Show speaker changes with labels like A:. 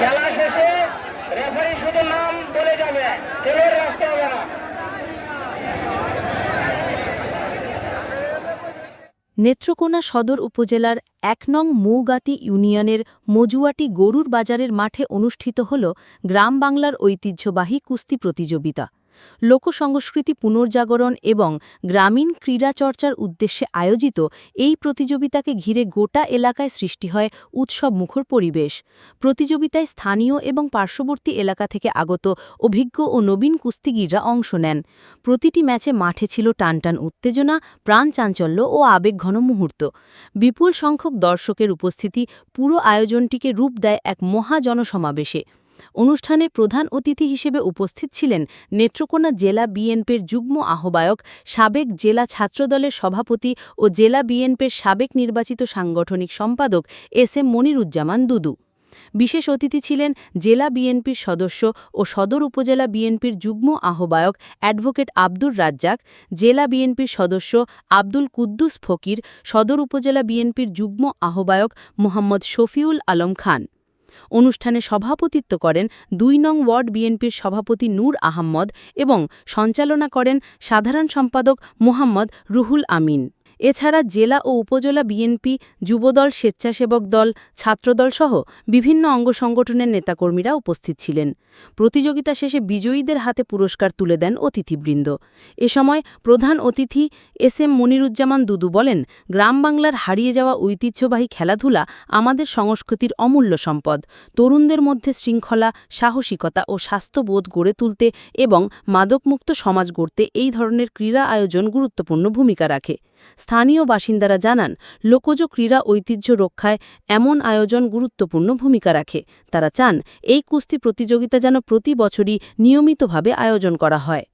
A: খেলা শেষে রেফারি শুধু নাম বলে যাবে, খেলোয়াড় রাখতে হবে না।
B: নেত্রকোনা সদর উপজেলার এক নং মৌগাতি ইউনিয়নের মজুয়াটি গরুর বাজারের মাঠে অনুষ্ঠিত হল গ্রাম বাংলার ঐতিহ্যবাহী কুস্তি প্রতিযোগিতা। লোকসংস্কৃতি পুনর্জাগরণ এবং গ্রামীণ ক্রীড়া চর্চার উদ্দেশ্যে আয়োজিত এই প্রতিযোগিতাকে ঘিরে গোটা এলাকায় সৃষ্টি হয় উৎসব মুখর পরিবেশ। প্রতিযোগিতায় স্থানীয় এবং পার্শ্ববর্তী এলাকা থেকে আগত অভিজ্ঞ ও নবীন কুস্তিগিররা অংশ নেন। প্রতিটি ম্যাচে মাঠে ছিল টানটান উত্তেজনা, প্রাণ চাঞ্চল্য ও আবেগঘন মুহূর্ত। বিপুল সংখ্যক দর্শকের উপস্থিতি পুরো আয়োজনটিকে রূপ দেয় এক মহাজনসমাবেশে অনুষ্ঠানে প্রধান অতিথি হিসেবে উপস্থিত ছিলেন নেত্রকোনা জেলা বিএনপির যুগ্ম আহ্বায়ক, সাবেক জেলা ছাত্রদলের সভাপতি ও জেলা বিএনপির সাবেক নির্বাচিত সাংগঠনিক সম্পাদক এস এম মনিরুজ্জামান দুদু। বিশেষ অতিথি ছিলেন জেলা বিএনপির সদস্য ও সদর উপজেলা বিএনপির যুগ্ম আহ্বায়ক অ্যাডভোকেট আব্দুর রাজ্জাক, জেলা বিএনপির সদস্য আব্দুল কুদ্দুস ফকির, সদর উপজেলা বিএনপির যুগ্ম আহ্বায়ক মোহাম্মদ শফিউল আলম খান। অনুষ্ঠানে সভাপতিত্ব করেন দুই নং ওয়ার্ড বিএনপির সভাপতি নূর আহম্মদ এবং সঞ্চালনা করেন সাধারণ সম্পাদক মোহাম্মদ রুহুল আমিন। এছাড়া জেলা ও উপজেলা বিএনপি, যুবদল, স্বেচ্ছাসেবক দল, ছাত্রদল সহ বিভিন্ন অঙ্গ সংগঠনের নেতাকর্মীরা উপস্থিত ছিলেন। প্রতিযোগিতা শেষে বিজয়ীদের হাতে পুরস্কার তুলে দেন অতিথিবৃন্দ। এ সময় প্রধান অতিথি এস এম মনিরুজ্জামান দুদু বলেন, গ্রাম বাংলার হারিয়ে যাওয়া ঐতিহ্যবাহী খেলাধুলা আমাদের সংস্কৃতির অমূল্য সম্পদ। তরুণদের মধ্যে শৃঙ্খলা, সাহসিকতা ও স্বাস্থ্যবোধ গড়ে তুলতে এবং মাদকমুক্ত সমাজ গড়তে এই ধরনের ক্রীড়া আয়োজন গুরুত্বপূর্ণ ভূমিকা রাখে। স্থানীয় বাসিন্দারা জানান, লোকজ ক্রীড়া ঐতিহ্য রক্ষায় এমন আয়োজন গুরুত্বপূর্ণ ভূমিকা রাখে। তারা চান, এই কুস্তি প্রতিযোগিতা যেন প্রতি বছরই নিয়মিতভাবে আয়োজন করা হয়।